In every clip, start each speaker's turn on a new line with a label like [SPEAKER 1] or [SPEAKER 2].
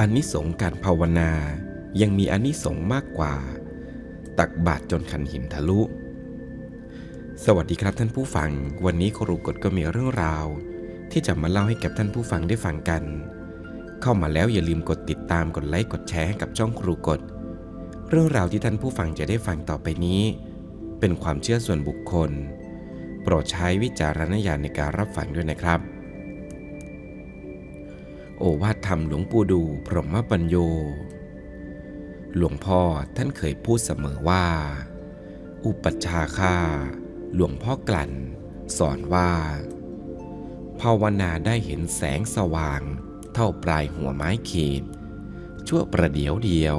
[SPEAKER 1] อานิสงส์การภาวนายังมีอานิสงส์มากกว่า ตักบาตรจนขันหินทะลุ สวัสดีครับท่านผู้ฟัง วันนี้ครูกฎก็มีเรื่องราว ที่จะมาเล่าให้กับท่านผู้ฟังได้ฟังกัน เข้ามาแล้วอย่าลืมกดติดตามกดไลค์กดแชร์ให้กับช่องครูกฎเรื่องราวที่ท่านผู้ฟังจะได้ฟังต่อไปนี้ เป็นความเชื่อส่วนบุคคล โปรดใช้วิจารณญาณในการรับฟังด้วยนะครับ โอวาทธรรมหลวงปู่ดูพรหมปัญโย หลวงพ่อท่านเคยพูดเสมอว่า อุปัชฌาค่าหลวงพ่อกลั่น สอนว่า ภาวนาได้เห็นแสงสว่าง เท่าปลายหัวไม้ขีด ชั่วประเดี๋ยวเดียว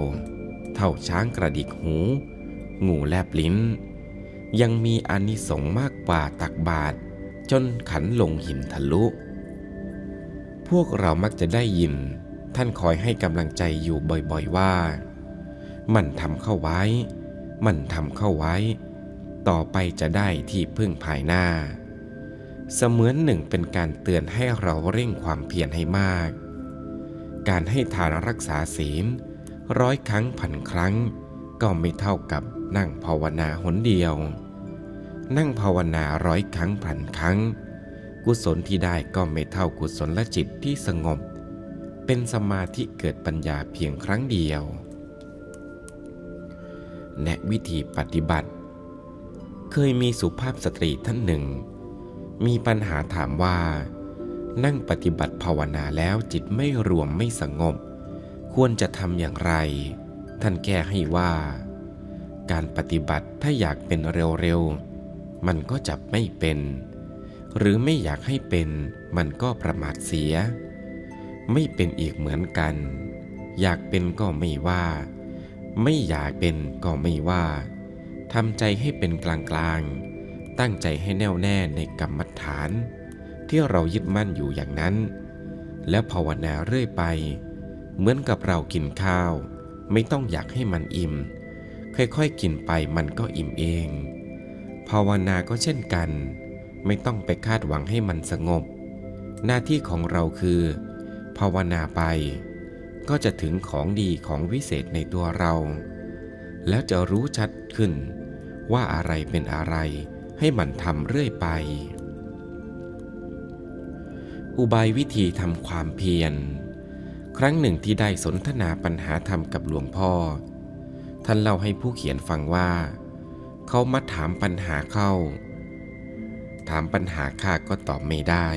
[SPEAKER 1] เท่าช้างกระดิกหู งูแลบลิ้น ยังมีอานิสงส์มากกว่าตักบาตรจนขันลงหินทะลุ พวกเรามักจะได้ยิน ท่านคอยให้กำลังใจอยู่บ่อยๆว่า มันทำเข้าไว้ มันทำเข้าไว้ ต่อไปจะได้ที่พึ่งภายหน้า เสมือนหนึ่งเป็นการเตือนให้เราเร่งความเพียรให้มาก การให้ทานรักษาศีล ร้อยครั้งพันครั้ง ก็ไม่เท่ากับนั่งภาวนาหนเดียว นั่งภาวนาร้อยครั้งพันครั้ง กุศลที่ได้ก็ไม่เท่ากุศลลจิตที่สงบ เป็นสมาธิเกิดปัญญาเพียงครั้งเดียว แนะวิธีปฏิบัติ เคยมีสุภาพสตรีท่านหนึ่ง มีปัญหาถามว่า นั่งปฏิบัติภาวนาแล้วจิตไม่รวมไม่สงบ ควรจะทำอย่างไร ท่านแก้ให้ว่า การปฏิบัติถ้าอยากเป็นเร็วๆมันก็จะไม่เป็น หรือไม่อยากให้เป็นมันก็ประมาทเสีย ไม่เป็นอีกเหมือนกัน อยากเป็นก็ไม่ว่า ไม่อยากเป็นก็ไม่ว่าทำใจให้เป็นกลางๆตั้งใจให้แน่วแน่ในกรรมฐาน ที่เรายึดมั่นอยู่อย่างนั้น แล้วภาวนาเรื่อยไป เหมือนกับเรากินข้าว ไม่ต้องอยากให้มันอิ่ม ค่อยๆกินไปมันก็อิ่มเอง ภาวนาก็เช่นกัน ไม่ต้องไปคาดหวังให้มันสงบ หน้าที่ของเราคือ ภาวนาไป ก็จะถึงของดีของวิเศษในตัวเรา แล้วจะรู้ชัดขึ้น ว่าอะไรเป็นอะไรให้มันทำเรื่อยไป อุบายวิธีทำความเพียร ครั้งหนึ่งที่ได้สนทนาปัญหาธรรมกับหลวงพ่อ ท่านเล่าให้ผู้เขียนฟังว่า เขามาถามปัญหาเข้า ถามปัญหาข้าก็ตอบไม่ได้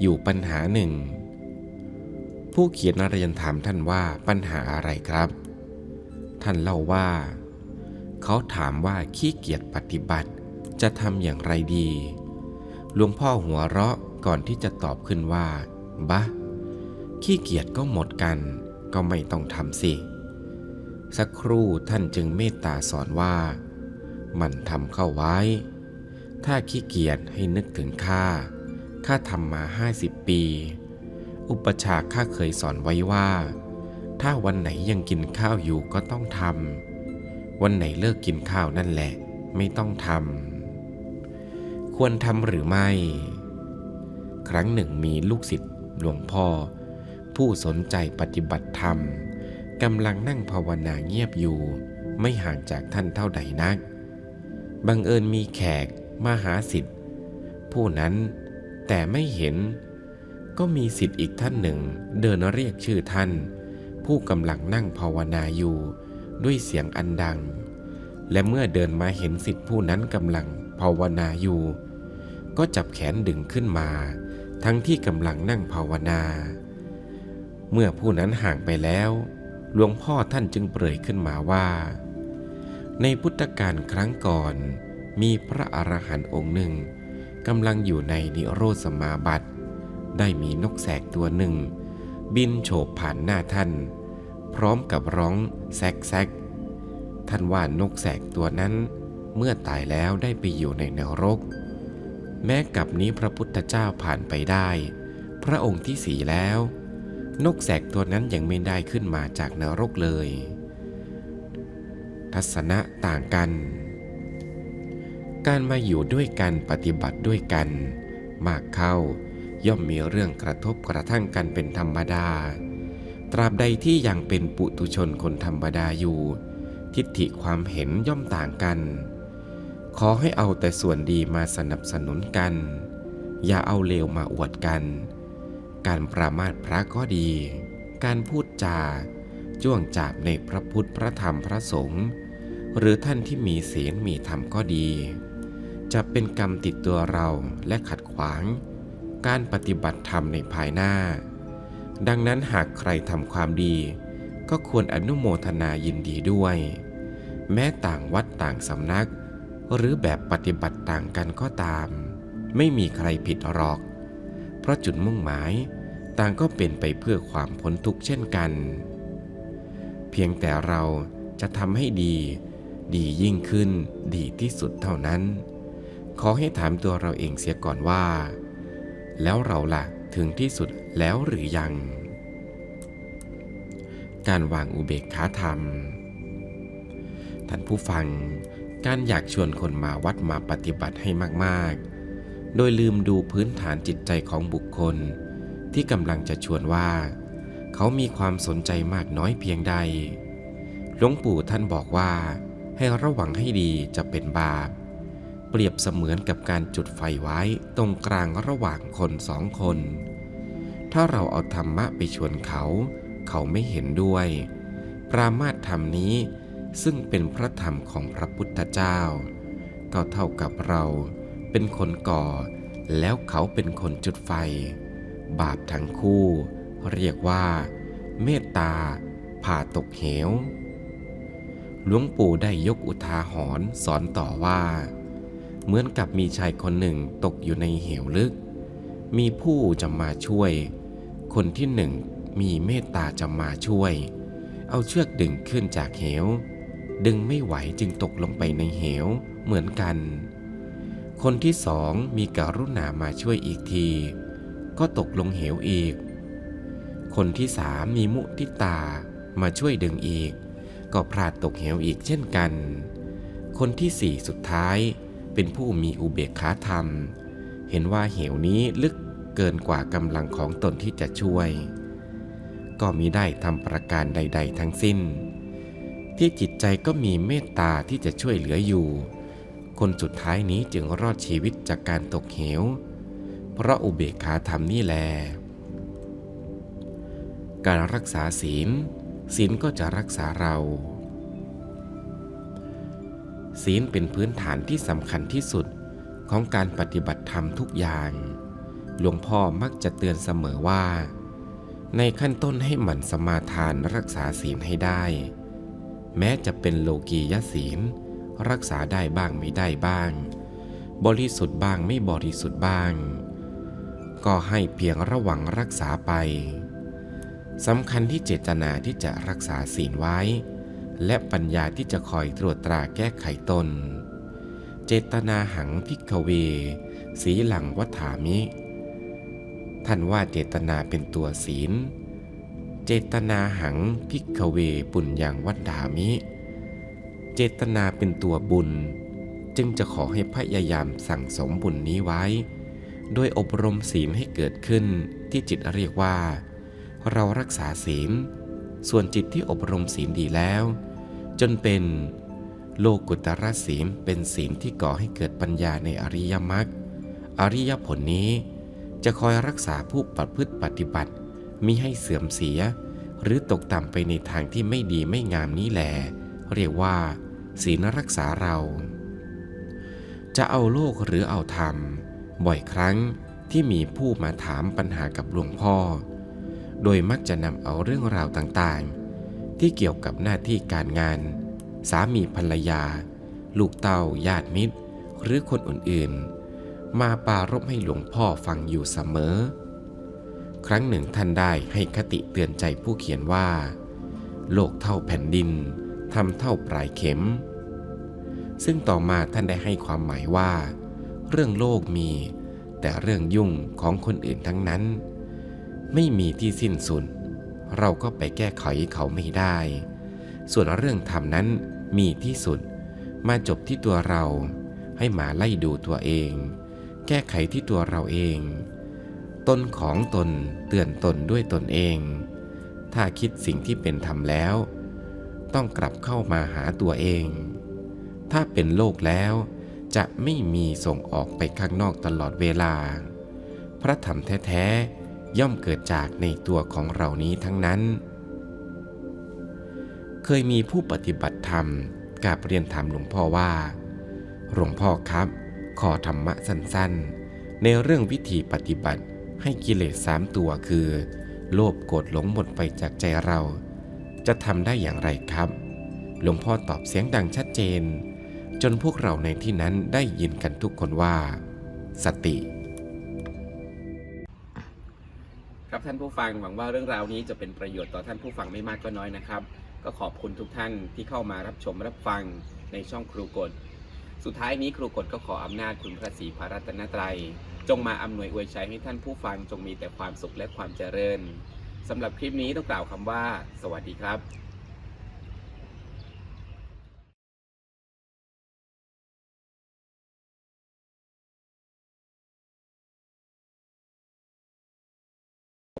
[SPEAKER 1] อยู่ปัญหาหนึ่ง ผู้เขียนนเรียนถามท่านว่าปัญหาอะไรครับ ท่านเล่าว่า เขาถามว่าขี้เกียจปฏิบัติจะทำอย่างไรดี หลวงพ่อหัวเราะก่อนที่จะตอบขึ้นว่าบะขี้เกียจก็หมดกันก็ไม่ต้องทำสิ สักครู่ท่านจึงเมตตาสอนว่า มันทำเข้าไว้ ถ้าขี้เกียจให้นึกถึงข้าข้าทำมาห้าสิบปี อุปชาข้าเคยสอนไว้ว่า ถ้าวันไหนยังกินข้าวอยู่ก็ต้องทำ วันไหนเลิกกินข้าวนั่นแหละ ไม่ต้องทำ ควรทำหรือไม่ ครั้งหนึ่งมีลูกศิษย์หลวงพ่อ ผู้สนใจปฏิบัติธรรมกำลังนั่งภาวนาเงียบอยู่ ไม่ห่างจากท่านเท่าใดนัก บังเอิญมีแขก มาหาสิทธิ์ผู้นั้นแต่ไม่เห็น ก็มีสิทธิ์อีกท่านหนึ่งเดินเรียกชื่อท่าน ผู้กำลังนั่งภาวนาอยู่ด้วยเสียงอันดัง และเมื่อเดินมาเห็นสิทธิ์ผู้นั้นกำลังภาวนาอยู่ ก็จับแขนดึงขึ้นมา ทั้งที่กำลังนั่งภาวนา เมื่อผู้นั้นห่างไปแล้วหลวงพ่อท่านจึงเปรยขึ้นมาว่า ในพุทธกาลครั้งก่อน มีพระอรหันต์องค์หนึ่งกำลังอยู่ในนิโรธสมาบัติ ได้มีนกแสกตัวหนึ่ง บินโฉบผ่านหน้าท่าน พร้อมกับร้องแซกแซกท่านว่านกแสกตัวนั้น เมื่อตายแล้วได้ไปอยู่ในนรก แม้กับนี้พระพุทธเจ้าผ่านไปได้ พระองค์ที่สี่แล้ว นกแสกตัวนั้นยังไม่ได้ขึ้นมาจากนรกเลย ทัศนะต่างกัน การมาอยู่ด้วยกันปฏิบัติด้วยกัน มากเข้า ย่อมมีเรื่องกระทบกระทั่งกันเป็นธรรมดา ตราบใดที่ยังเป็นปุตุชนคนธรรมดาอยู่ ทิฏฐิความเห็นย่อมต่างกัน ขอให้เอาแต่ส่วนดีมาสนับสนุนกัน อย่าเอาเลวมาอวดกัน การปรามาสพระก็ดี การพูดจาจ้วงจาบในพระพุทธพระธรรมพระสงฆ์หรือท่านที่มีศีลมีธรรมก็ดี จะเป็นกรรมติดตัวเราและขัดขวาง การปฏิบัติธรรมในภายหน้า ดังนั้นหากใครทำความดี ก็ควรอนุโมทนายินดีด้วย แม้ต่างวัดต่างสำนัก หรือแบบปฏิบัติต่างกันก็ตาม ไม่มีใครผิดหรอก เพราะจุดมุ่งหมายต่างก็เป็นไปเพื่อความพ้นทุกข์เช่นกัน เพียงแต่เราจะทำให้ดี ดียิ่งขึ้นดีที่สุดเท่านั้น ขอให้ถามตัวเราเองเสียก่อนว่า แล้วเราล่ะถึงที่สุดแล้วหรือยัง การวางอุเบกขาธรรม ท่านผู้ฟัง การอยากชวนคนมาวัดมาปฏิบัติให้มากๆ โดยลืมดูพื้นฐานจิตใจของบุคคล ที่กำลังจะชวนว่า เขามีความสนใจมากน้อยเพียงใด หลวงปู่ท่านบอกว่าให้ระวังให้ดีจะเป็นบาป เปรียบเสมือนกับการจุดไฟไว้ตรงกลางระหว่างคนสองคน ถ้าเราเอาธรรมะไปชวนเขา เขาไม่เห็นด้วย ปรามาสธรรมนี้ซึ่งเป็นพระธรรมของพระพุทธเจ้า ก็เท่ากับเราเป็นคนก่อ แล้วเขาเป็นคนจุดไฟ บาปทั้งคู่ เรียกว่า เมตตาผ่าตกเหว หลวงปู่ได้ยกอุทาหรณ์สอนต่อว่า เหมือนกับมีชายคนหนึ่งตกอยู่ในเหวลึก มีผู้จะมาช่วย คนที่หนึ่งมีเมตตาจะมาช่วย เอาเชือกดึงขึ้นจากเหว ดึงไม่ไหวจึงตกลงไปในเหวเหมือนกัน คนที่สองมีการุณามาช่วยอีกที ก็ตกลงเหวอีก คนที่สามมีมุทิตามาช่วยดึงอีก ก็พลาดตกเหวอีกเช่นกัน คนที่สี่สุดท้าย เป็นผู้มีอุเบกขาธรรม เห็นว่าเหวนี้ลึกเกินกว่ากำลังของตนที่จะช่วย ก็มีได้ทำประการใด ๆ ทั้งสิ้น ที่จิตใจก็มีเมตตาที่จะช่วยเหลืออยู่ คนสุดท้ายนี้จึงรอดชีวิตจากการตกเหว เพราะอุเบกขาธรรมนี่แล การรักษาศีลศีลก็จะรักษาเรา ศีลเป็นพื้นฐานที่สำคัญที่สุดของการปฏิบัติธรรมทุกอย่าง หลวงพ่อมักจะเตือนเสมอว่า ในขั้นต้นให้หมั่นสมาทานรักษาศีลให้ได้ แม้จะเป็นโลกียศีล รักษาได้บ้างไม่ได้บ้าง บริสุทธิ์บ้างไม่บริสุทธิ์บ้าง ก็ให้เพียงระวังรักษาไปสำคัญที่เจตนาที่จะรักษาศีลไว้ และปัญญาที่จะคอยตรวจตราแก้ไขตน เจตนาหังพิกเว สีหลังวัฏามิ ท่านว่าเจตนาเป็นตัวศีล เจตนาหังพิกเวปุญญังวัฏามิ เจตนาเป็นตัวบุญ จึงจะขอให้พยายามสั่งสมบุญนี้ไว้โดยอบรมศีลให้เกิดขึ้นที่จิตเรียกว่า เรารักษาศีล ส่วนจิตที่อบรมศีลดีแล้ว จนเป็นโลกุตรศีลเป็นศีลที่ก่อให้เกิดปัญญาในอริยมรรค อริยผลนี้จะคอยรักษาผู้ประพฤติปฏิบัติมิให้เสื่อมเสีย หรือตกต่ำไปในทางที่ไม่ดีไม่งามนี้แหลเรียกว่า ศีลรักษาเรา จะเอาโลกหรือเอาธรรม บ่อยครั้งที่มีผู้มาถามปัญหากับหลวงพ่อ โดยมักจะนำเอาเรื่องราวต่างๆ ที่เกี่ยวกับหน้าที่การงาน สามีภรรยา ลูกเต้าญาติมิตร หรือคนอื่นๆ มาปารบให้หลวงพ่อฟังอยู่เสมอ ครั้งหนึ่งท่านได้ให้คติเตือนใจผู้เขียนว่า โลกเท่าแผ่นดินทำเท่าปลายเข็ม ซึ่งต่อมาท่านได้ให้ความหมายว่า เรื่องโลกมี แต่เรื่องยุ่งของคนอื่นทั้งนั้น ไม่มีที่สิ้นสุด เราก็ไปแก้ไขเขาไม่ได้ ส่วนเรื่องธรรมนั้นมีที่สุด มาจบที่ตัวเรา ให้มาไล่ดูตัวเอง แก้ไขที่ตัวเราเอง ตนของตนเตือนตนด้วยตนเอง ถ้าคิดสิ่งที่เป็นธรรมแล้ว ต้องกลับเข้ามาหาตัวเอง ถ้าเป็นโลกแล้วจะไม่มีส่งออกไปข้างนอกตลอดเวลา พระธรรมแท้ๆ ย่อมเกิดจากในตัวของเรานี้ทั้งนั้น เคยมีผู้ปฏิบัติธรรมกราบเรียนถามหลวงพ่อว่า หลวงพ่อครับ ขอธรรมะสั้นๆ ในเรื่องวิธีปฏิบัติให้กิเลสสามตัวคือ โลภโกรธหลงหมดไปจากใจเรา จะทำได้อย่างไรครับ หลวงพ่อตอบเสียงดังชัดเจน จนพวกเราในที่นั้นได้ยินกันทุกคนว่า สติ
[SPEAKER 2] ครับท่านผู้ฟังหวังว่าเรื่องราวนี้จะเป็นประโยชน์ต่อท่านผู้ฟังไม่มากก็น้อยนะครับ ก็ขอบคุณทุกท่านที่เข้ามารับชมรับฟังในช่องครูกฎสุดท้ายนี้ครูกฎก็ขออำนาจคุณพระศรีพระรัตนตรัย จงมาอำนวยอวยชัยให้ท่านผู้ฟังจงมีแต่ความสุขและความเจริญสำหรับคลิปนี้ต้องกล่าวคำว่า สวัสดีครับ